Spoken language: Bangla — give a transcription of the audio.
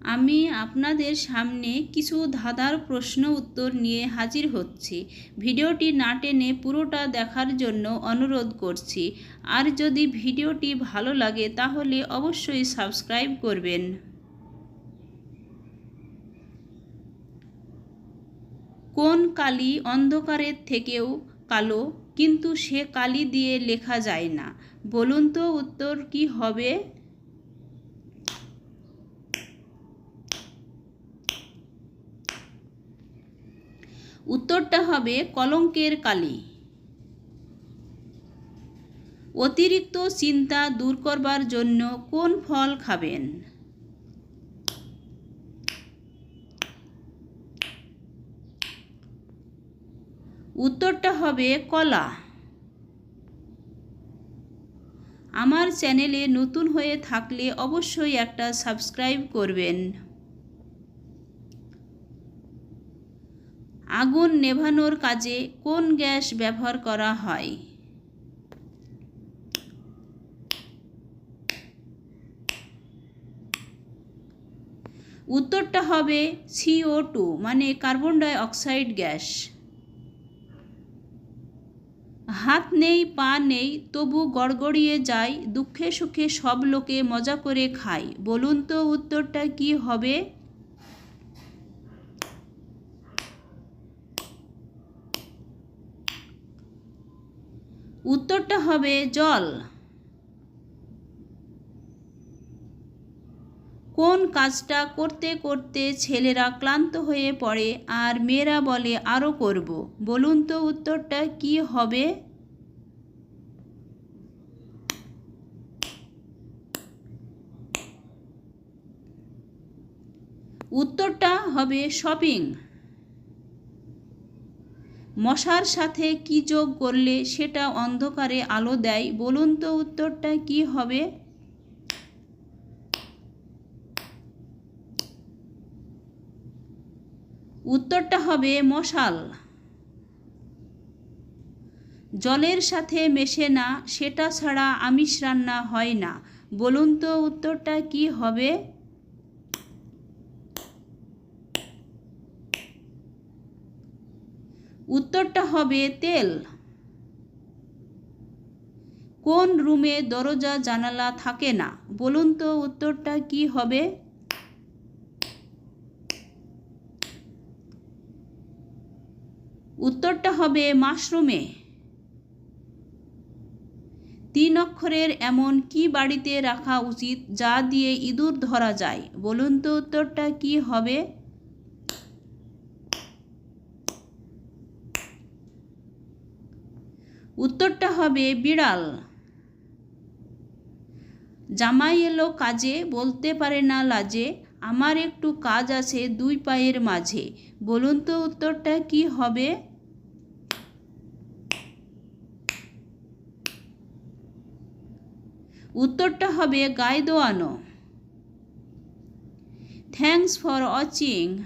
আমি আপনাদের সামনে কিছু ধাঁধার প্রশ্ন উত্তর নিয়ে হাজির হচ্ছি। ভিডিওটি না টেনে পুরোটা দেখার জন্য অনুরোধ করছি। আর যদি ভিডিওটি ভালো লাগে তাহলে অবশ্যই সাবস্ক্রাইব করবেন। কোন কালি অন্ধকারের থেকেও কালো, কিন্তু সে কালি দিয়ে লেখা যায় না। বলুন তো উত্তর কি হবে? উত্তরটা হবে কলঙ্কের কালি। অতিরিক্ত চিন্তা দূর করবার জন্য কোন ফল খাবেন? উত্তরটা হবে কলা। আমার চ্যানেলে নতুন হয়ে থাকলে অবশ্যই একটা সাবস্ক্রাইব করবেন। আগুন নেভানোর কাজে কোন গ্যাস ব্যবহার করা হয়? উত্তরটা হবে সিও টু মানে কার্বন ডাই অক্সাইড গ্যাস। হাত নেই, পা নেই, তবু গড়গড়িয়ে যায়, দুঃখে সুখে সব লোকে মজা করে খায়। বলুন তো উত্তরটা কি হবে? উত্তরটা হবে জল। কোন কাজটা করতে করতে ছেলেরা ক্লান্ত হয়ে পড়ে আর মেয়েরা বলে আরও করব। বলুন তো উত্তরটা কি হবে? উত্তরটা হবে শপিং। মশার সাথে কি যোগ করলে সেটা অন্ধকারে আলো দেয়? বলুন তো উত্তরটা কি হবে? উত্তরটা হবে মশাল। জলের সাথে মেশে না, সেটা ছাড়া আমিষ রান্না হয় না। বলুন তো উত্তরটা কি হবে? উত্তরটা হবে তেল। কোন রুমে দরজা, জানালা থাকে না? বলুন তো উত্তরটা কি হবে? উত্তরটা হবে মাশরুমে। তিন অক্ষরের এমন কি বাড়িতে রাখা উচিত যা দিয়ে ইঁদুর ধরা যায়? বলুন তো উত্তরটা কি হবে? উত্তরটা হবে বিড়াল। জামাই এলো কাজে, বলতে পারে না লাজে, আমার একটু কাজ আছে দুই পায়ের মাঝে। বলুন তো উত্তরটা কি হবে? উত্তরটা হবে গায়ে দোয়ানো। Thanks for watching.